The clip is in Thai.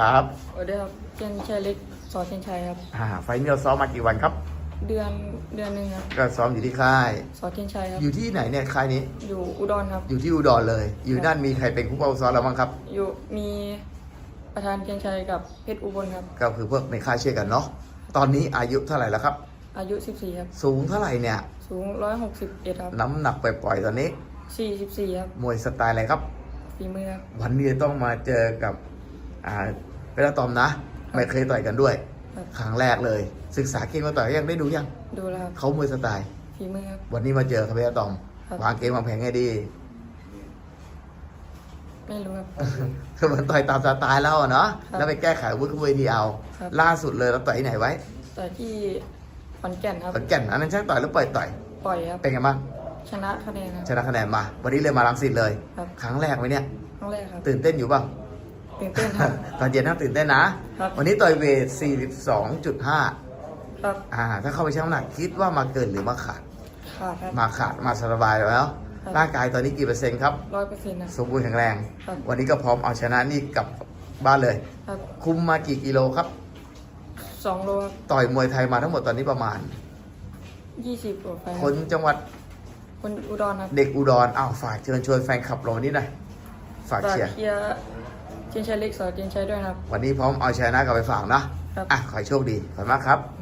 ครับสวัสดีครับเจนชัยเล็กสอเจนชัยครับอ่าไฟล์นี้เราซ้อมมากี่วันครับ เดือนเดือนหนึ่งครับก็ซ้อมอยู่ที่ค่ายสอเจนชัยครับอยู่ที่ไหนเนี่ยค่ายนี้ อยู่อุดรครับ อยู่ที่อุดรเลย อยู่นั่นมีใครเป็นคู่เป้าซ้อมเราบ้างครับ อยู่มีประธานเจนชัยกับเพชรอุบลครับ ก็คือพวกในค่ายเชื่อกันเนาะตอนนี้อายุเท่าไหร่แล้วครับ อายุ 14 ครับ สูงเท่าไหร่เนี่ย สูง 161 ครับ น้ำหนักปล่อยๆตอนนี้ 44 ครับ มวยสไตล์อะไรครับฝีมือครับวันนี้ต้องมาเจอกับ อ่าเปนตอมนะไม่เคยต่อยกันด้วยครับ ครั้งแรกเลย ศึกษาเกมมาต่อยยังได้ดูยังดูแล้วครับเขามวยสไตล์ ฝีมือครับ วันนี้มาเจอครับเปนตอมครับ วางเกมวางแผนให้ดี ไม่รู้ครับ คือเหมือนต่อยตามสไตล์แล้วอะเนาะครับแล้วไปแก้ไขอาวุ้นขบวนทีเอาครับ ล่าสุดเลยเราต่อยที่ไหนไว้แต่ที่ขอนแก่นครับ ขอนแก่นอันนั้นใช่ต่อยหรือปล่อยต่อยปล่อยครับ เป็นไงบ้างชนะคะแนนครับ ชนะคะแนนมา วันนี้เลยมาลังสิตเลย ครับ ครั้งแรกไหมเนี่ย ครั้งแรกครับ ตื่นเต้นอยู่เปล่า ตื่นเต้นครับ ตอนเย็นน่าตื่นเต้นนะ ครับ วันนี้ต่อยเวท 42.5 ครับอ่า ถ้าเข้าไปชั่งน้ำหนักคิดว่ามาเกินหรือมาขาด ขาดครับ มาขาดมาสบายแล้ว ครับ ร่างกายตอนนี้กี่เปอร์เซ็นต์ครับ ร้อยเปอร์เซ็นต์นะ สมบูรณ์แข็งแรง ครับ วันนี้ก็พร้อมเอาชนะนี่กลับบ้านเลย ครับคุมมากี่กิโลครับ สองโลครับต่อยมวยไทยมาทั้งหมดตอนนี้ประมาณ ยี่สิบกว่าไปคนจังหวัดคนอุดรครับเด็กอุดรอ้าวฝากเชิญชวนแฟนคลับเราวันนี้หน่อยฝากฝากเชียร์เชียร์เจนชัยเล็กสอเจนชัยด้วยนะครับ วันนี้พร้อมเอาชนะกลับไปฝากนะครับ อะขอให้โชคดีขอบคุณมากครับครับ